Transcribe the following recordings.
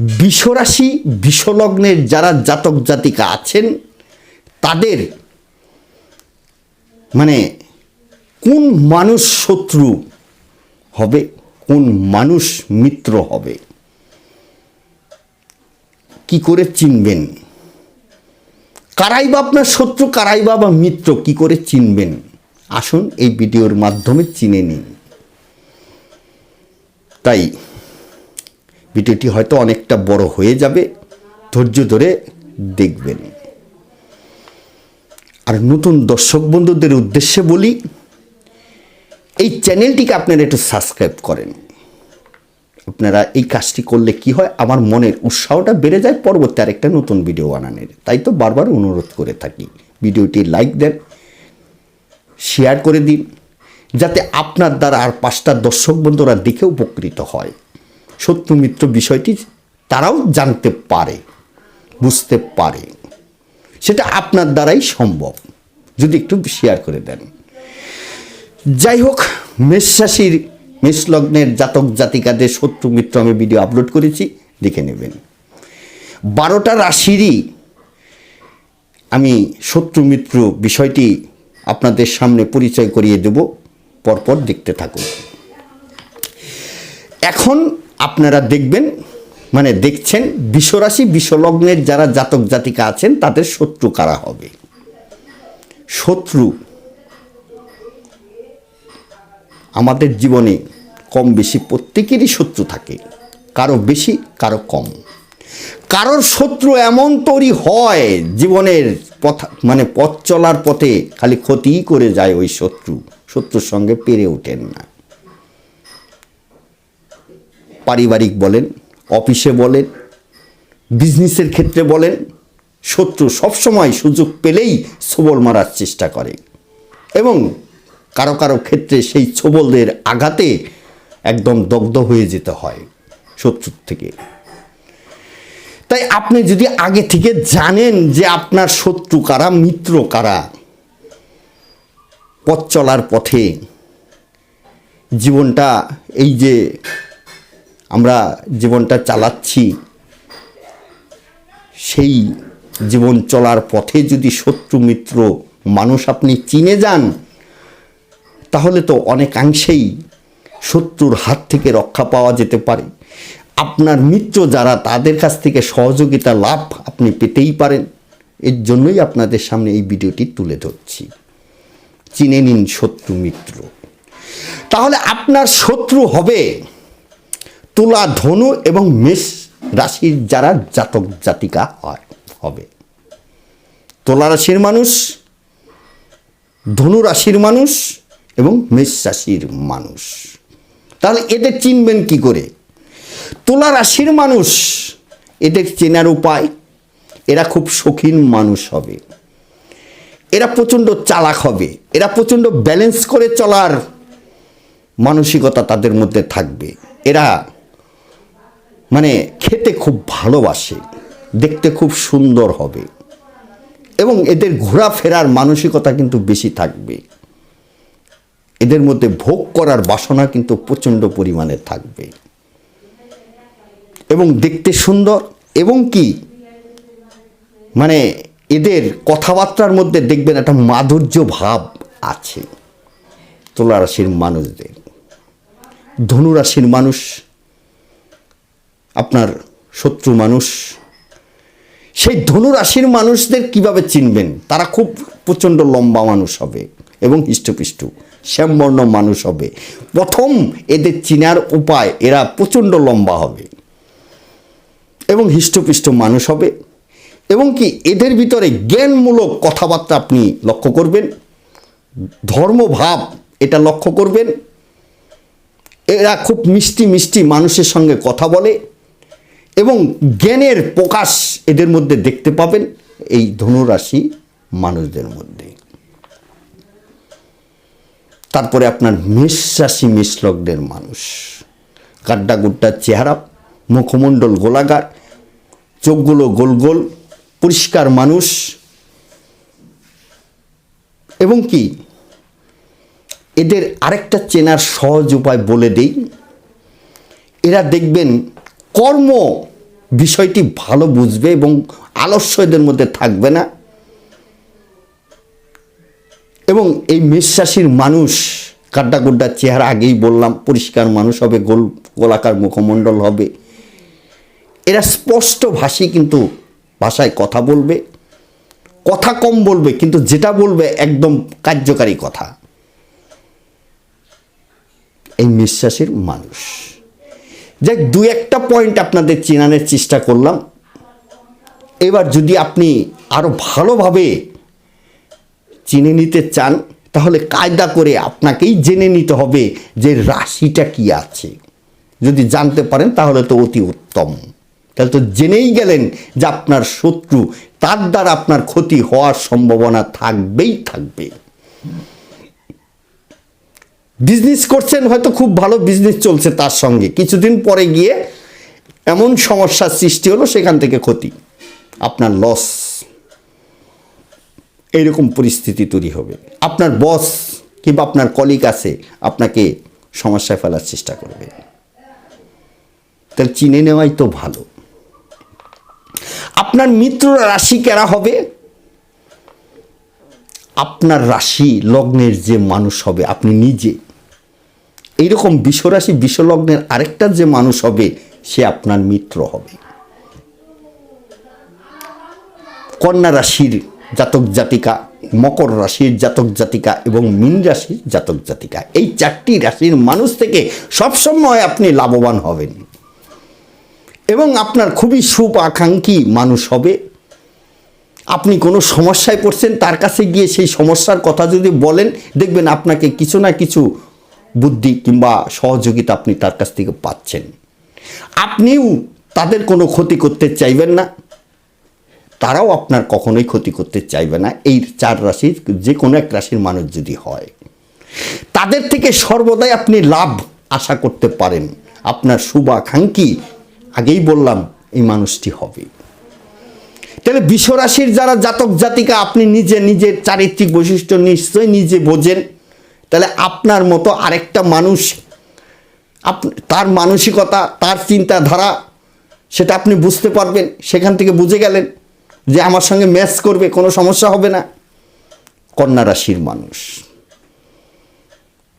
বিশ্বরাশি, বিশ্বলগ্নের যারা জাতক জাতিকা আছেন, তাদের মানে কোন মানুষ শত্রু হবে, কোন মানুষ মিত্র হবে? কি করে চিনবেন? কারাই বা আপনার শত্রু কারাই বা মিত্র, কি করে চিনবেন? আসুন এই ভিডিওর মাধ্যমে চিনে নিন। তাই ভিডিওটি হয়তো অনেকটা বড় হয়ে যাবে। ধৈর্য ধরে দেখবেন। আর নতুন দর্শক বন্ধুদের উদ্দেশ্যে বলি, এই চ্যানেলটিকে আপনারা একটু সাবস্ক্রাইব করেন। আপনারা এই কাজটি করলে কি হয়? আমার মনের উৎসাহটা বেড়ে যায় পরবর্তী আরেকটা নতুন ভিডিও বানানোর। তাই তো বারবার অনুরোধ করে থাকি, ভিডিওটি লাইক দেন, শেয়ার করে দিন, যাতে আপনার দ্বারা আর পাঁচটা দর্শক বন্ধুরা দেখে উপকৃত হয়। শত্রু মিত্র বিষয়টি তারাও জানতে পারে, বুঝতে পারে। সেটা আপনার দ্বারাই সম্ভব। যদি একটু শেয়ার করে দেন। যাই হোক, মেষ রাশির, মেষ লগ্নের জাতক জাতিকাদের শত্রু মিত্র আমি ভিডিও আপলোড করেছি, দেখে নেবেন। বারোটা রাশিরই আমি শত্রু মিত্র বিষয়টি আপনাদের সামনে পরিচয় করিয়ে দেব, পরপর দেখতে থাকুন। এখন আপনারা দেখবেন মানে দেখছেন, বিশ্বরাশি, বিশ্বলগ্নের যারা জাতক জাতিকা আছেন, তাদের শত্রু কারা হবে? শত্রু আমাদের জীবনে কম বেশি প্রত্যেকেরই শত্রু থাকে, কারও বেশি, কারও কম। কারোর শত্রু এমন তৈরি হয়, জীবনের পথ মানে পথ চলার পথে খালি ক্ষতিই করে যায় ওই শত্রু, শত্রুর সঙ্গে পেরে ওঠেন না। পারিবারিক বলেন, অফিসে বলেন, বিজনেসের ক্ষেত্রে বলেন, শত্রু সবসময় সুযোগ পেলেই সবল মারার চেষ্টা করে। এবং কারও কারও ক্ষেত্রে সেই ছবলদের আঘাতে একদম দগ্ধ হয়ে যেতে হয় শত্রুর থেকে। তাই আপনি যদি আগে থেকে জানেন যে আপনার শত্রু কারা, মিত্র কারা, পথ চলার পথে জীবনটা এই যে আমরা জীবনটা চালাচ্ছি, সেই জীবন চলার পথে যদি শত্রু মিত্র মানুষ আপনি চিনে যান, তাহলে তো অনেকাংশেই শত্রুর হাত থেকে রক্ষা পাওয়া যেতে পারে। আপনার মিত্র যারা, তাদের কাছ থেকে সহযোগিতা লাভ আপনি পেতেই পারেন। এর জন্যই আপনাদের সামনে এই ভিডিওটি তুলে ধরছি। চিনে নিন শত্রু মিত্র। তাহলে আপনার শত্রু হবে তুলা, ধনু এবং মেষ রাশির যারা জাতক জাতিকা হয়, হবে। তুলা রাশির মানুষ, ধনু রাশির মানুষ এবং মেষ রাশির মানুষ। তাহলে এদের চিনবেন কি করে? তুলা রাশির মানুষ, এদের চেনার উপায়, এরা খুব শৌখিন মানুষ হবে। এরা প্রচণ্ড চালাক হবে, এরা প্রচণ্ড ব্যালেন্স করে চলার মানসিকতা তাদের মধ্যে থাকবে। এরা মানে খেতে খুব ভালোবাসে, দেখতে খুব সুন্দর হবে। এবং এদের ঘোরাফেরার মানসিকতা কিন্তু বেশি থাকবে। এদের মধ্যে ভোগ করার বাসনা কিন্তু প্রচণ্ড পরিমাণে থাকবে। এবং দেখতে সুন্দর এবং কি মানে এদের কথাবার্তার মধ্যে দেখবেন একটা মাধুর্য ভাব আছে। তুলা রাশির মানুষদের, ধনুরাশির মানুষ আপনার শত্রু মানুষ। সেই ধনুরাশির মানুষদের কীভাবে চিনবেন? তারা খুব প্রচণ্ড লম্বা মানুষ হবে এবং হৃষ্টপুষ্ট শ্যামবর্ণ মানুষ হবে। প্রথম এদের চিনার উপায়, এরা প্রচণ্ড লম্বা হবে এবং হৃষ্টপুষ্ট মানুষ হবে এবং কি এদের ভিতরে জ্ঞানমূলক কথাবার্তা আপনি লক্ষ্য করবেন, ধর্মভাব এটা লক্ষ্য করবেন। এরা খুব মিষ্টি মিষ্টি মানুষের সঙ্গে কথা বলে এবং জ্ঞানের প্রকাশ এদের মধ্যে দেখতে পাবেন এই ধনুরাশি মানুষদের মধ্যে। তারপরে আপনার মেষ রাশি মেষ মানুষ। গাড্ডা গুড্ডা চেহারা, মুখমণ্ডল গোলাগার চোখগুলো গোল গোল, পরিষ্কার মানুষ। এবং কি, এদের আরেকটা চেনার সহজ উপায় বলে দেই। এরা দেখবেন কর্ম বিষয়টি ভালো বুঝবে এবং আলস্য এদের মধ্যে থাকবে না। এবং এই মেষরাশির মানুষ কাড্ডা গুড্ডা চেহারা আগেই বললাম, পরিষ্কার মানুষ হবে, গোল, গোলাকার মুখমণ্ডল হবে। এরা স্পষ্ট ভাষী কিন্তু ভাষায় কথা বলবে, কথা কম বলবে, কিন্তু যেটা বলবে একদম কার্যকারী কথা। এই নিঃশ্বাসের মানুষ। যাক দু একটা পয়েন্ট আপনাদের চেনানোর চেষ্টা করলাম। এবার যদি আপনি আরও ভালোভাবে চিনে নিতে চান, তাহলে কায়দা করে আপনাকেই জেনে নিতে হবে যে রাশিটা কি আছে। যদি জানতে পারেন, তাহলে তো অতি উত্তম। তাহলে তো জেনেই গেলেন যে আপনার শত্রু, তার দ্বারা আপনার ক্ষতি হওয়ার সম্ভাবনা থাকবেই থাকবে। বিজনেস করছেন হয়তো খুব ভালো বিজনেস চলছে তার সঙ্গে। কিছুদিন পরে গিয়ে এমন সমস্যার সৃষ্টি হলো, সেখান থেকে ক্ষতি, আপনার লস এইরকম পরিস্থিতি তৈরি হবে। আপনার বস কিংবা আপনার কলিগ আছে, আপনাকে সমস্যায় ফেলার চেষ্টা করবে। তাহলে চিনে নেওয়াই তো ভালো। আপনার মিত্র রাশি কেরা হবে? আপনার রাশি লগ্নের যে মানুষ হবে, আপনি নিজে। এইরকম বিশ্বরাশি, বিশ্বলগ্নের আরেকটা যে মানুষ হবে, সে আপনার মিত্র হবে। কন্যা রাশির জাতক জাতিকা, মকর রাশির জাতক জাতিকা এবং মীন রাশির জাতক জাতিকা, এই চারটি রাশির মানুষ থেকে সবসময় আপনি লাভবান হবেন। এবং আপনার খুবই শুভ আকাঙ্ক্ষী মানুষ হবে। আপনি কোনো সমস্যায় পড়ছেন, তার কাছে গিয়ে সেই সমস্যার কথা যদি বলেন, দেখবেন আপনাকে কিছু না কিছু বুদ্ধি কিংবা সহযোগিতা আপনি তার কাছ থেকে পাচ্ছেন। আপনিও তাদের কোনো ক্ষতি করতে চাইবেন না। তারাও আপনার কখনোই ক্ষতি করতে চাইবে না। এই চার রাশির যে কোনো এক রাশির মানুষ যদি হয়, তাদের থেকে সর্বদাই আপনি লাভ আশা করতে পারেন। আপনার শুভাকাঙ্ক্ষী, আগেই বললাম, এই মানুষটি হবে। তাহলে বিশ্বরাশির যারা জাতক জাতিকা আপনি নিজে নিজের চারিত্রিক বৈশিষ্ট্য নিশ্চয়ই নিজে বোঝেন। তাহলে আপনার মতো আরেকটা মানুষ, আপ, তার মানসিকতা, তার চিন্তাধারা, সেটা আপনি বুঝতে পারবেন, সেখান থেকে বুঝে গেলেন যে আমার সঙ্গে ম্যাচ করবে, কোনো সমস্যা হবে না। কন্যা রাশির মানুষ,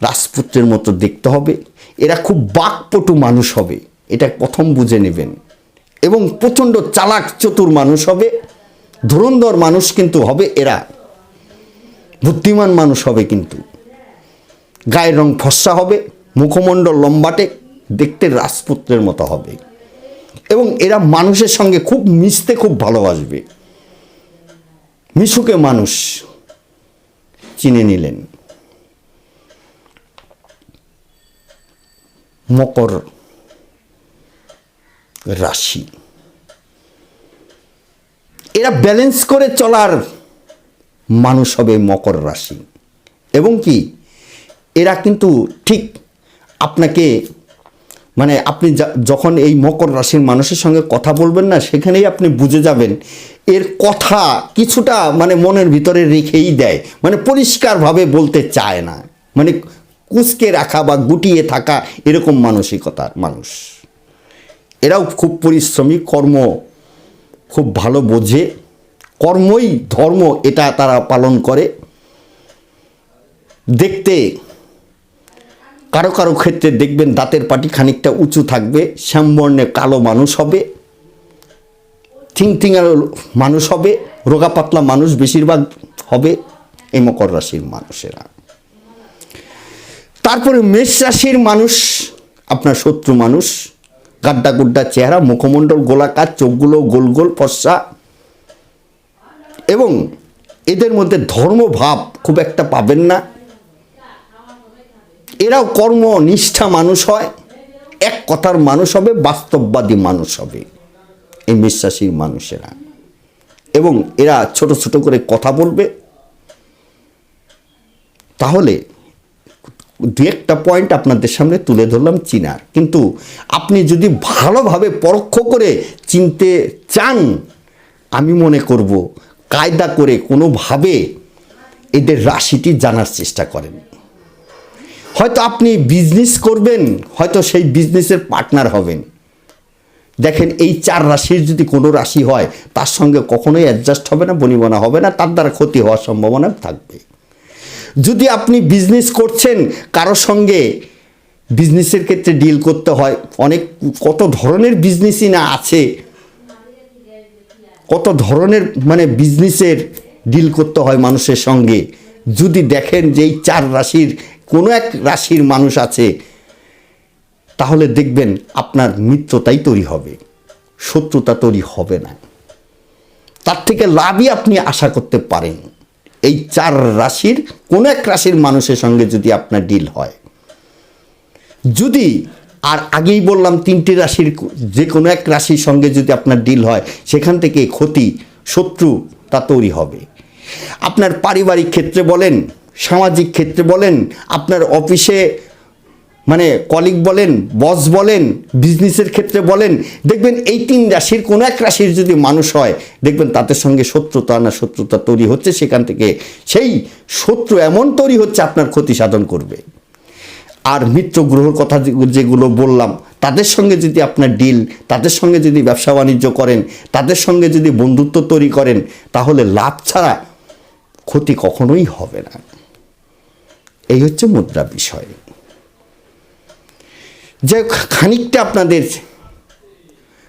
রাজপুত্রের মতো দেখতে হবে, এরা খুব বাকপটু মানুষ হবে, এটা প্রথম বুঝে নেবেন। এবং প্রচণ্ড চালাক চতুর মানুষ হবে, ধুরন্ধর মানুষ কিন্তু হবে এরা, বুদ্ধিমান মানুষ হবে কিন্তু। গায়ের রং ফর্সা হবে, মুখমণ্ডল লম্বাটে, দেখতে রাজপুত্রের মতো হবে। এবং এরা মানুষের সঙ্গে খুব মিশতে খুব ভালোবাসবে। মিশুকে মানুষ চিনে নিলেন। মকর রাশি। এরা ব্যালেন্স করে চলার মানুষ হবে মকর রাশি। এবং কি? কিন্তু ঠিক আপনাকে মানে আপনি যখন এই মকর রাশির মানুষের সঙ্গে কথা বলবেন না, সেখানেই আপনি বুঝে যাবেন। এর কথা কিছুটা মানে মনের ভিতরে রেখেই দেয়। মানে পরিষ্কারভাবে বলতে চায় না। মানে কুচকে রাখা বা গুটিয়ে থাকা এরকম মানসিকতার মানুষ। এরাও খুব পরিশ্রমী, কর্ম খুব ভালো বোঝে। কর্মই ধর্ম, এটা তারা পালন করে। দেখতে কারও কারও ক্ষেত্রে দেখবেন দাঁতের পাটি খানিকটা উঁচু থাকবে, শ্যামবর্ণে কালো মানুষ হবে থিং থিঙার মানুষ হবে, রোগা পাতলা মানুষ বেশিরভাগ হবে এই মকর রাশির মানুষেরা। তারপরে মেষ রাশির মানুষ, আপনার শত্রু মানুষ, গাড্ডা গুড্ডা চেহারা, মুখমণ্ডল গোলাকার, চোখগুলো গোল গোল ফর্সা এবং এদের মধ্যে ধর্মভাব খুব একটা পাবেন না। এরাও কর্মনিষ্ঠা মানুষ হয়। এক কথার মানুষ হবে, বাস্তববাদী মানুষ হবে। এই বিশ্বাসীর মানুষেরা। এবং এরা ছোট ছোট করে কথা বলবে। তাহলে দু একটা পয়েন্ট আপনাদের সামনে তুলে ধরলাম চিনার। কিন্তু আপনি যদি ভালোভাবে পরোক্ষ করে চিনতে চান, আমি মনে করব, কায়দা করে কোনোভাবে এদের রাশিটি জানার চেষ্টা করেন। হয়তো আপনি বিজনেস করবেন, হয়তো সেই বিজনেসের পার্টনার হবেন। দেখেন, এই চার রাশির যদি কোনো রাশি হয়, তার সঙ্গে কখনোই অ্যাডজাস্ট হবে না, বনিবনা হবে না, তার দ্বারা ক্ষতি হওয়ার সম্ভাবনা থাকবে। যদি আপনি বিজনেস করছেন, কারও সঙ্গে বিজনেসের ক্ষেত্রে ডিল করতে হয়, অনেক, কত ধরনের বিজনেসই না আছে, কত ধরনের মানে বিজনেসের ডিল করতে হয় মানুষের সঙ্গে। যদি দেখেন যে এই চার রাশির কোনো এক রাশির মানুষ আছে, তাহলে দেখবেন আপনার মিত্রতাই তৈরি হবে, শত্রুতা তৈরি হবে না। তার থেকে লাভই আপনি আশা করতে পারেন। এই চার রাশির, কোনো এক রাশির মানুষের সঙ্গে যদি আপনার ডিল হয়। যদি, আর আগেই বললাম তিনটি রাশির যে কোনো এক রাশির সঙ্গে যদি আপনার ডিল হয়, সেখান থেকে ক্ষতি শত্রু তা তৈরি হবে। আপনার পারিবারিক ক্ষেত্রে বলেন সামাজিক ক্ষেত্রে বলেন, আপনার অফিসে মানে কলিগ বলেন বস বলেন বিজনেসের ক্ষেত্রে বলেন, দেখবেন এই তিন রাশির কোনো এক রাশির যদি মানুষ হয়, দেখবেন তাদের সঙ্গে শত্রুতা না শত্রুতা তৈরি হচ্ছে সেখান থেকে। সেই শত্রু এমন তৈরি হচ্ছে আপনার ক্ষতি সাধন করবে। আর মিত্র গ্রহর কথা যেগুলো বললাম, তাদের সঙ্গে যদি আপনার ডিল তাদের সঙ্গে যদি ব্যবসা বাণিজ্য করেন, তাদের সঙ্গে যদি বন্ধুত্ব তৈরি করেন, তাহলে লাভ ছাড়া ক্ষতি কখনোই হবে না। এই হচ্ছে মুদ্রা বিষয়। যে খানিকটা আপনাদের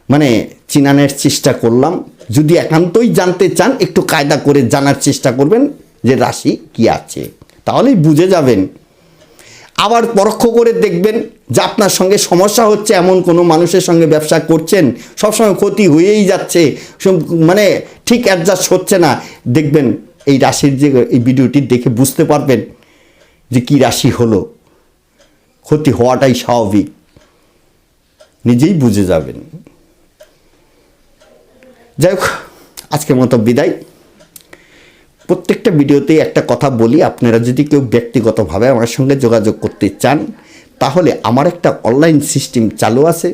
মানে চিনানোর চেষ্টা করলাম। যদি একান্তই জানতে চান, একটু কায়দা করে জানার চেষ্টা করবেন যে রাশি কি আছে। তাহলেই বুঝে যাবেন। আবার পরোক্ষ করে দেখবেন যে আপনার সঙ্গে সমস্যা হচ্ছে, এমন কোনো মানুষের সঙ্গে ব্যবসা করছেন, সবসময় ক্ষতি হয়েই যাচ্ছে মানে ঠিক অ্যাডজাস্ট হচ্ছে না। দেখবেন এই রাশির যে এই ভিডিওটি দেখে বুঝতে পারবেন। যে কি রাশি হলো, ক্ষতি হওয়াটাই স্বাভাবিক। নিজেই বুঝে যাবেন। যাই হোক, আজকের মতো বিদায়। প্রত্যেকটা ভিডিওতেই একটা কথা বলি, আপনারা যদি কেউ ব্যক্তিগতভাবে আমার সঙ্গে যোগাযোগ করতে চান, তাহলে আমার একটা অনলাইন সিস্টেম চালু আছে।